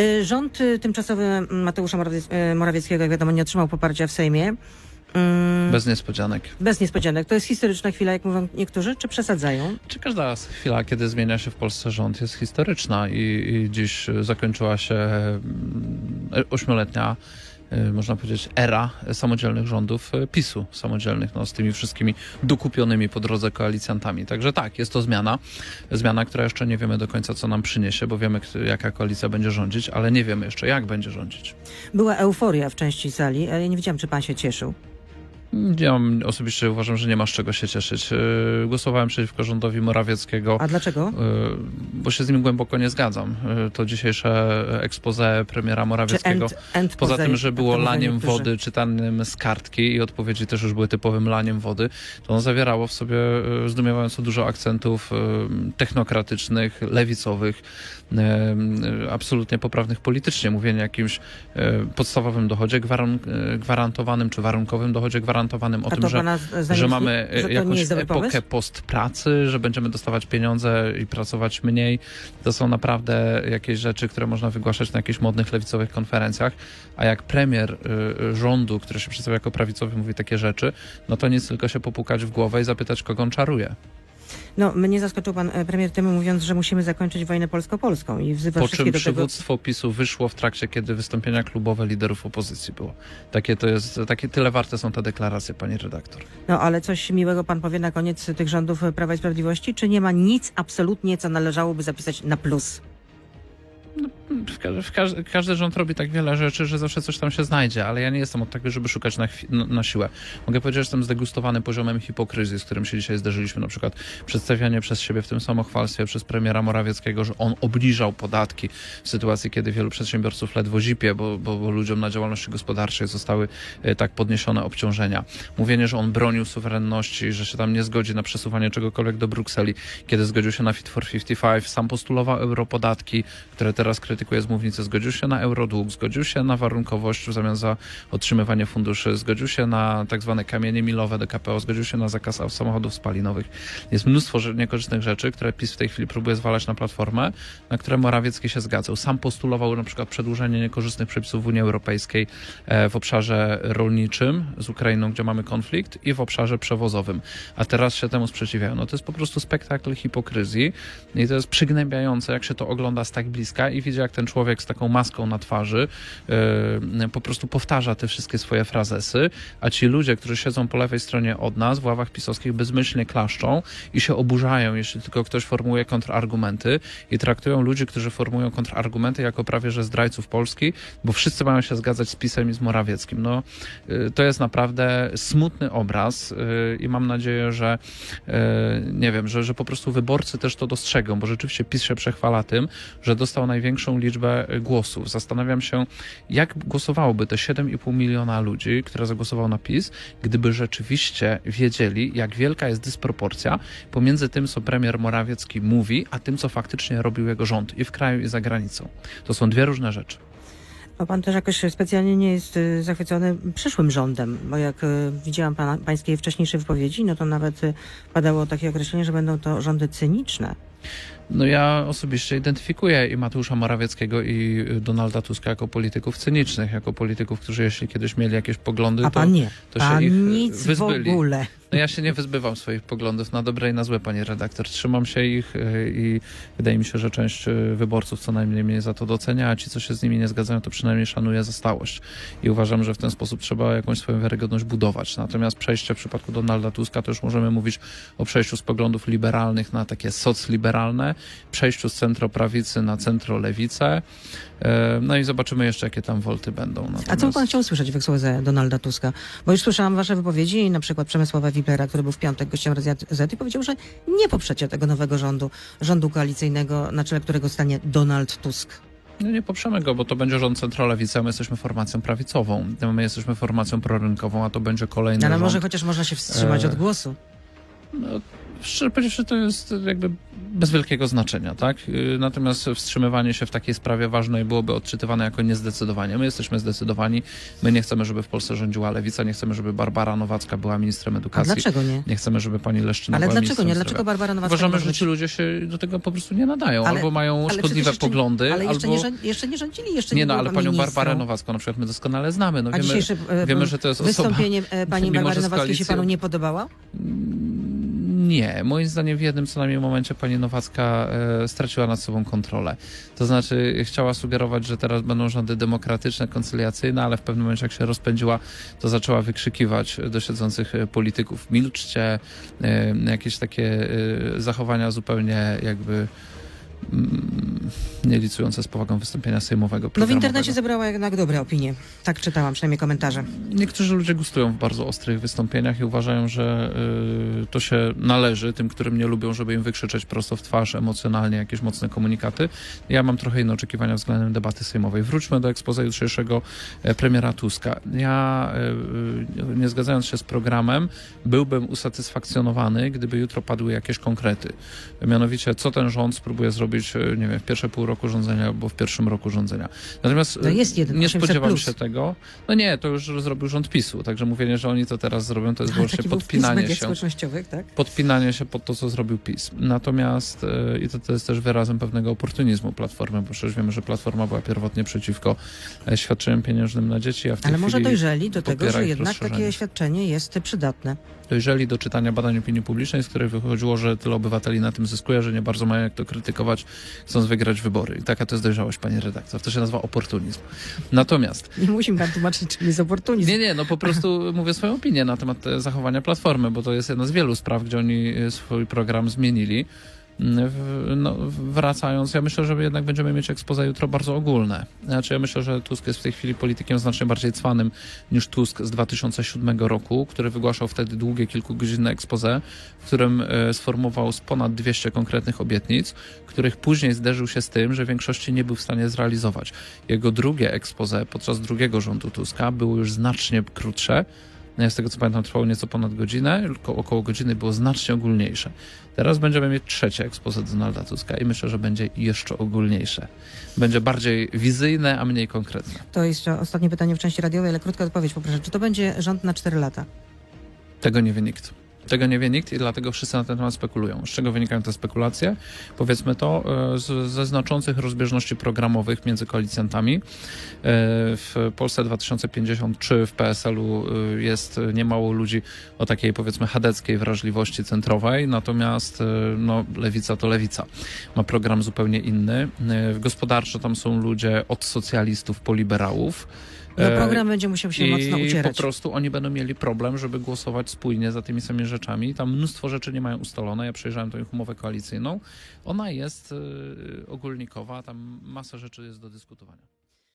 Y, Rząd y, tymczasowy Mateusza y, Morawieckiego, jak wiadomo, nie otrzymał poparcia w Sejmie. Mm, Bez niespodzianek. Bez niespodzianek. To jest historyczna chwila, jak mówią niektórzy, czy przesadzają? Czy każda chwila, kiedy zmienia się w Polsce rząd, jest historyczna i, i dziś zakończyła się mm, ośmioletnia, można powiedzieć, era samodzielnych rządów y, PiSu, samodzielnych, no, z tymi wszystkimi dokupionymi po drodze koalicjantami. Także tak, jest to zmiana. Zmiana, która jeszcze nie wiemy do końca, co nam przyniesie, bo wiemy, jaka koalicja będzie rządzić, ale nie wiemy jeszcze, jak będzie rządzić. Była euforia w części sali, ale nie wiedziałam, czy pan się cieszył. Ja osobiście uważam, że nie ma z czego się cieszyć. Y, Głosowałem przeciwko rządowi Morawieckiego. A dlaczego? Y, bo się z nim głęboko nie zgadzam. Y, To dzisiejsze expose premiera Morawieckiego. end, end Poza tym, że było laniem wody czytanym z kartki i odpowiedzi też już były typowym laniem wody, to ono zawierało w sobie zdumiewająco dużo akcentów technokratycznych, lewicowych, absolutnie poprawnych politycznie. Mówienie o jakimś y, podstawowym dochodzie y, gwarantowanym czy warunkowym dochodzie gwarantowanym, o tym, że że mamy że e, jakąś epokę postpracy, że będziemy dostawać pieniądze i pracować mniej. To są naprawdę jakieś rzeczy, które można wygłaszać na jakichś modnych lewicowych konferencjach. A jak premier y, rządu, który się przedstawia jako prawicowy, mówi takie rzeczy, no to nic tylko się popukać w głowę i zapytać, kogo on czaruje. No, mnie zaskoczył pan e, premier tym, mówiąc, że musimy zakończyć wojnę polsko-polską i wzywa Po czym do tego. przywództwo PiSu wyszło w trakcie, kiedy wystąpienia klubowe liderów opozycji było. Takie to jest, takie tyle warte są te deklaracje, pani redaktor. No, ale coś miłego pan powie na koniec tych rządów Prawa i Sprawiedliwości? Czy nie ma nic absolutnie, co należałoby zapisać na plus? W ka- w każ- każdy rząd robi tak wiele rzeczy, że zawsze coś tam się znajdzie, ale ja nie jestem od tego, żeby szukać na, na, na siłę. Mogę powiedzieć, że jestem zdegustowany poziomem hipokryzji, z którym się dzisiaj zderzyliśmy. Na przykład przedstawianie przez siebie w tym samochwalstwie przez premiera Morawieckiego, że on obniżał podatki w sytuacji, kiedy wielu przedsiębiorców ledwo zipie, bo, bo, bo ludziom na działalności gospodarczej zostały e, tak podniesione obciążenia. Mówienie, że on bronił suwerenności, że się tam nie zgodzi na przesuwanie czegokolwiek do Brukseli, kiedy zgodził się na Fit for 55, sam postulował europodatki, które teraz krytykuje z mównicy, zgodził się na eurodług, zgodził się na warunkowość w zamian za otrzymywanie funduszy, zgodził się na tak zwane kamienie milowe do KPO, zgodził się na zakaz samochodów spalinowych. Jest mnóstwo niekorzystnych rzeczy, które PiS w tej chwili próbuje zwalać na platformę, na które Morawiecki się zgadzał. Sam postulował na przykład przedłużenie niekorzystnych przepisów w Unii Europejskiej e, w obszarze rolniczym z Ukrainą, gdzie mamy konflikt i w obszarze przewozowym. A teraz się temu sprzeciwiają. No to jest po prostu spektakl hipokryzji i to jest przygnębiające, jak się to ogląda z tak bliska i jak ten człowiek z taką maską na twarzy e, po prostu powtarza te wszystkie swoje frazesy, a ci ludzie, którzy siedzą po lewej stronie od nas w ławach pisowskich bezmyślnie klaszczą i się oburzają, jeśli tylko ktoś formułuje kontrargumenty i traktują ludzi, którzy formują kontrargumenty jako prawie że zdrajców Polski, bo wszyscy mają się zgadzać z PiSem i z Morawieckim. No, y, to jest naprawdę smutny obraz y, i mam nadzieję, że nie wiem, że, że po prostu wyborcy też to dostrzegą, bo rzeczywiście PiS się przechwala tym, że dostał największą liczbę y, głosów. Zastanawiam się, jak głosowałoby te 7,5 miliona ludzi, które zagłosowało na PiS, gdyby rzeczywiście wiedzieli, jak wielka jest dysproporcja pomiędzy tym, co premier Morawiecki mówi, a tym, co faktycznie robił jego rząd i w kraju, i za granicą. To są dwie różne rzeczy. A pan też jakoś specjalnie nie jest y, zachwycony przyszłym rządem, bo jak y, widziałam pana, pańskie wcześniejsze wypowiedzi, no to nawet y, padało takie określenie, że będą to rządy cyniczne. No ja osobiście identyfikuję i Mateusza Morawieckiego i Donalda Tuska jako polityków cynicznych, jako polityków, którzy jeśli kiedyś mieli jakieś poglądy, A to, pan nie. to się pan ich nic wyzbyli. w ogóle. No ja się nie wyzbywam swoich poglądów na dobre i na złe, pani redaktor. Trzymam się ich y, i wydaje mi się, że część y, wyborców co najmniej mnie za to docenia, a ci, co się z nimi nie zgadzają, to przynajmniej szanuję za stałość. I uważam, że w ten sposób trzeba jakąś swoją wiarygodność budować. Natomiast przejście w przypadku Donalda Tuska, to już możemy mówić o przejściu z poglądów liberalnych na takie socliberalne, przejściu z centroprawicy na centrolewicę. Y, No i zobaczymy jeszcze, jakie tam wolty będą. A co by Natomiast- pan chciał usłyszeć w ekspoze Donalda Tuska? Bo już słyszałam wasze wypowiedzi, na przykład Przemysława Wiplera, który był w piątek gościem Radia Z i powiedział, że nie poprzecie tego nowego rządu, rządu koalicyjnego, na czele którego stanie Donald Tusk. No nie poprzemy go, bo to będzie rząd centrolewicy, a my jesteśmy formacją prawicową. My jesteśmy formacją prorynkową, a to będzie kolejny ale rząd. może chociaż można się wstrzymać E, od głosu. No, Szczerze powiedziawszy, to jest jakby bez wielkiego znaczenia, tak? Yy, Natomiast wstrzymywanie się w takiej sprawie ważnej byłoby odczytywane jako niezdecydowanie. My jesteśmy zdecydowani, my nie chcemy, żeby w Polsce rządziła lewica, nie chcemy, żeby Barbara Nowacka była ministrem A edukacji. dlaczego nie? Nie chcemy, żeby pani Leszczyna Ale była dlaczego ministrem nie? zdrowia. Dlaczego Barbara Nowacka Uważamy, że ci ludzie się do tego po prostu nie nadają, Ale- albo mają szkodliwe jeszcze poglądy, Ale jeszcze, albo... nie, jeszcze nie rządzili, jeszcze nie, Nie no, ale panią ministrą. Barbarę Nowacką na przykład my doskonale znamy. No A wiemy, dzisiejsze e, wiemy, że to jest osoba... wystąpienie e, pani Barbary Nowackiej się panu nie podobało? Nie, moim zdaniem w jednym co najmniej momencie pani Nowacka e, straciła nad sobą kontrolę. To znaczy chciała sugerować, że teraz będą rządy demokratyczne, koncyliacyjne, ale w pewnym momencie jak się rozpędziła, to zaczęła wykrzykiwać do siedzących e, polityków milczcie, e, jakieś takie e, zachowania zupełnie jakby mm, nie licujące z powagą wystąpienia sejmowego. No w internecie zebrała jednak dobre opinie. Tak czytałam, przynajmniej komentarze. Niektórzy ludzie gustują w bardzo ostrych wystąpieniach i uważają, że y, to się należy tym, którym nie lubią, żeby im wykrzyczeć prosto w twarz emocjonalnie jakieś mocne komunikaty. Ja mam trochę inne oczekiwania względem debaty sejmowej. Wróćmy do ekspoze jutrzejszego e, premiera Tuska. Ja, y, y, nie zgadzając się z programem, byłbym usatysfakcjonowany, gdyby jutro padły jakieś konkrety. Mianowicie, co ten rząd spróbuje zrobić, y, nie wiem, w pierwsze pół roku rządzenia albo w pierwszym roku rządzenia. Natomiast No jest jeden, nie 800 spodziewam plus. się tego. No nie, to już zrobił rząd PiSu, także mówienie, że oni to teraz zrobią, to jest wyłącznie podpinanie się. tak? Podpinanie się pod to, co zrobił PiS. Natomiast, e, i to, to jest też wyrazem pewnego oportunizmu Platformy, bo przecież wiemy, że Platforma była pierwotnie przeciwko e, świadczeniom pieniężnym na dzieci, a w tej Ale może dojrzeli do tego, że jednak takie świadczenie jest przydatne. dojrzeli do czytania badań opinii publicznej, z której wychodziło, że tyle obywateli na tym zyskuje, że nie bardzo mają jak to krytykować, chcąc wygrać wybory. I taka to jest dojrzałość, pani redaktor. To się nazywa oportunizm. Natomiast Nie musimy nam tłumaczyć, czym jest oportunizm. Nie, nie, no po prostu mówię swoją opinię na temat e, zachowania Platformy, bo to jest jedna z wielu spraw, gdzie oni e, swój program zmienili. No, wracając, ja myślę, że jednak będziemy mieć ekspoze jutro bardzo ogólne. Znaczy, ja myślę, że Tusk jest w tej chwili politykiem znacznie bardziej cwanym niż Tusk z 2007 roku, który wygłaszał wtedy długie, kilkugodzinne expose, w którym e, sformułował z ponad 200 konkretnych obietnic, których później zderzył się z tym, że w większości nie był w stanie zrealizować. Jego drugie expose podczas drugiego rządu Tuska było już znacznie krótsze. No, Z tego co pamiętam, trwało nieco ponad godzinę, tylko około godziny było znacznie ogólniejsze. Teraz będziemy mieć trzecie expose Donalda Tuska i myślę, że będzie jeszcze ogólniejsze. Będzie bardziej wizyjne, a mniej konkretne. To jest ostatnie pytanie w części radiowej, ale krótka odpowiedź poproszę. Czy to będzie rząd na 4 lata? Tego nie nikt. Tego nie wie nikt i dlatego wszyscy na ten temat spekulują. Z czego wynikają te spekulacje? Powiedzmy to, e, z, ze znaczących rozbieżności programowych między koalicjantami. E, W Polsce 2050 czy w PSL-u e, jest niemało ludzi o takiej powiedzmy chadeckiej wrażliwości centrowej, natomiast no, lewica to lewica. Ma program zupełnie inny. Gospodarczo tam są ludzie od socjalistów po liberałów. No E, program będzie musiał się mocno i ucierać. po prostu oni będą mieli problem, żeby głosować spójnie za tymi samymi rzeczami. Tam mnóstwo rzeczy nie mają ustalone. Ja przejrzałem tą ich umowę koalicyjną. Ona jest y, ogólnikowa, tam masa rzeczy jest do dyskutowania.